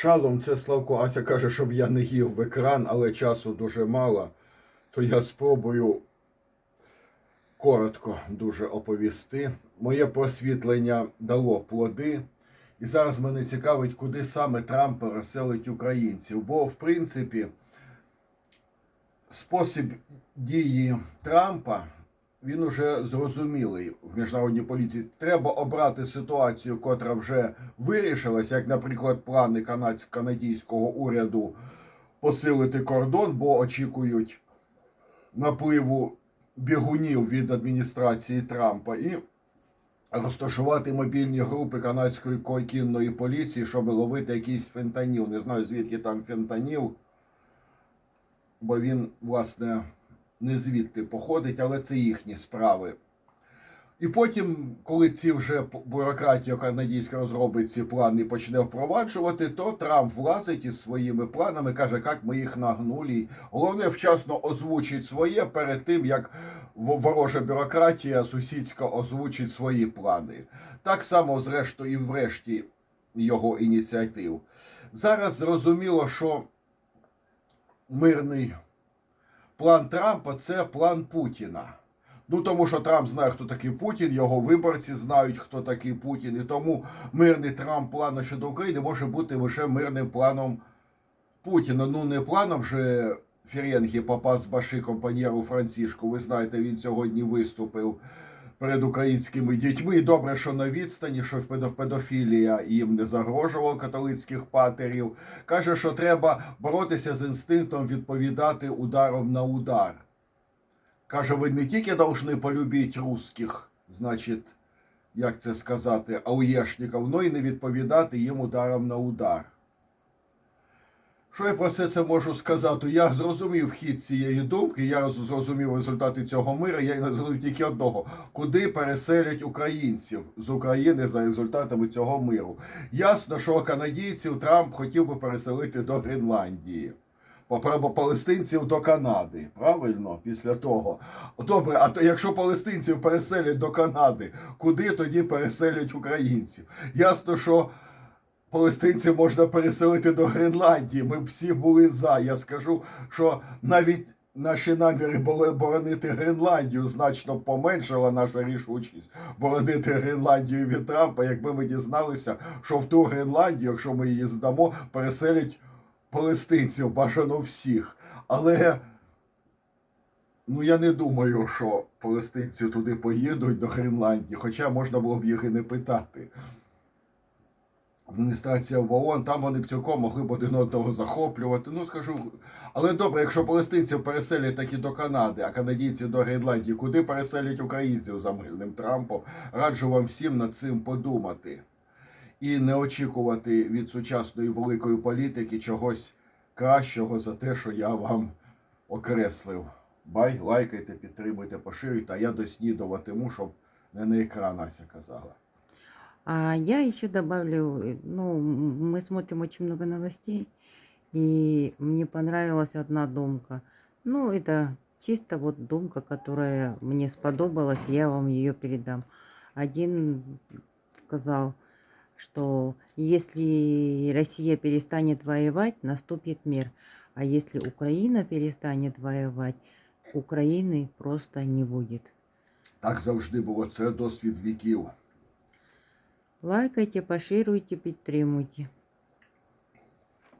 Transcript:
Шалом, це Славко Ася каже, щоб я не їв в екран, але часу дуже мало, то я спробую коротко дуже оповісти. Моє просвітлення дало плоди. І зараз мене цікавить, куди саме Трамп переселить українців. Бо, в принципі, спосіб дії Трампа він уже зрозумілий в міжнародній політиці. Треба обрати ситуацію, котра вже вирішилась, як, наприклад, плани канад- канадського уряду посилити кордон, бо очікують напливу бігунів від адміністрації Трампа і розташувати мобільні групи канадської ко- кінної поліції, щоб ловити якийсь фентаніл. Не знаю, звідки там фентаніл, бо він, власне, не звідти походить, але це їхні справи. І потім, коли ці вже бюрократія канадійська розробить ці плани і почне впроваджувати, то Трамп влазить із своїми планами, каже, як ми їх нагнули. Головне вчасно озвучить своє перед тим, як ворожа бюрократія сусідська озвучить свої плани. Так само, зрештою, і врешті його ініціатив. Зараз зрозуміло, що мирний план Трампа це план Путіна. Ну тому що Трамп знає, хто такий Путін, його виборці знають, хто такий Путін, і тому мирний Трамп план щодо України може бути лише мирним планом Путіна. Ну не планом же Ференгі попав з Баши компаньєру Францішку. Ви знаєте, він сьогодні виступив перед українськими дітьми. Добре, що на відстані, що педо- педофілія їм не загрожувала католицьких патерів. Каже, що треба боротися з інстинктом відповідати ударом на удар. Каже, ви не тільки должны полюбити русських, значить, як це сказати, ауєшників, но й не відповідати їм ударом на удар. Що я про все це можу сказати? Я зрозумів хід цієї думки, я зрозумів результати цього миру, я зрозумів тільки одного: куди переселять українців з України за результатами цього миру. Ясно, що канадійців Трамп хотів би переселити до Гренландії. Або палестинців до Канади, правильно, після того. Добре, а то якщо палестинців переселять до Канади, куди тоді переселять українців? Ясно, що палестинців можна переселити до Гренландії. Ми всі були за. Я скажу, що навіть наші наміри були боронити Гренландію значно поменшила наша рішучість боронити Гренландію від Трампа, якби ми дізналися, що в ту Гренландію, якщо ми її здамо, переселять палестинців, бажано всіх. Але ну я не думаю, що палестинці туди поїдуть до Гренландії, хоча можна було б їх і не питати. Адміністрація в ООН, там вони б цілком могли б один одного захоплювати. Ну скажу, але добре, якщо палестинців переселять так і до Канади, а канадійці до Гренландії, куди переселять українців за мирним Трампом? Раджу вам всім над цим подумати і не очікувати від сучасної великої політики чогось кращого за те, що я вам окреслив. Бай, лайкайте, підтримуйте, поширюйте, а я доснідуватиму, щоб не на екран Ася казала. А я еще добавлю, э, ну, м, мы смотрим очень много новостей, и мне понравилась одна думка. Ну, это чисто вот думка, которая мне сподобалась, я вам ее передам. Один сказал, что если Россия перестанет воевать, наступит мир. А если Украина перестанет воевать, Украины просто не будет. Так завжди було. Це досвід віків. Лайкайте, поширюйте, підтримуйте.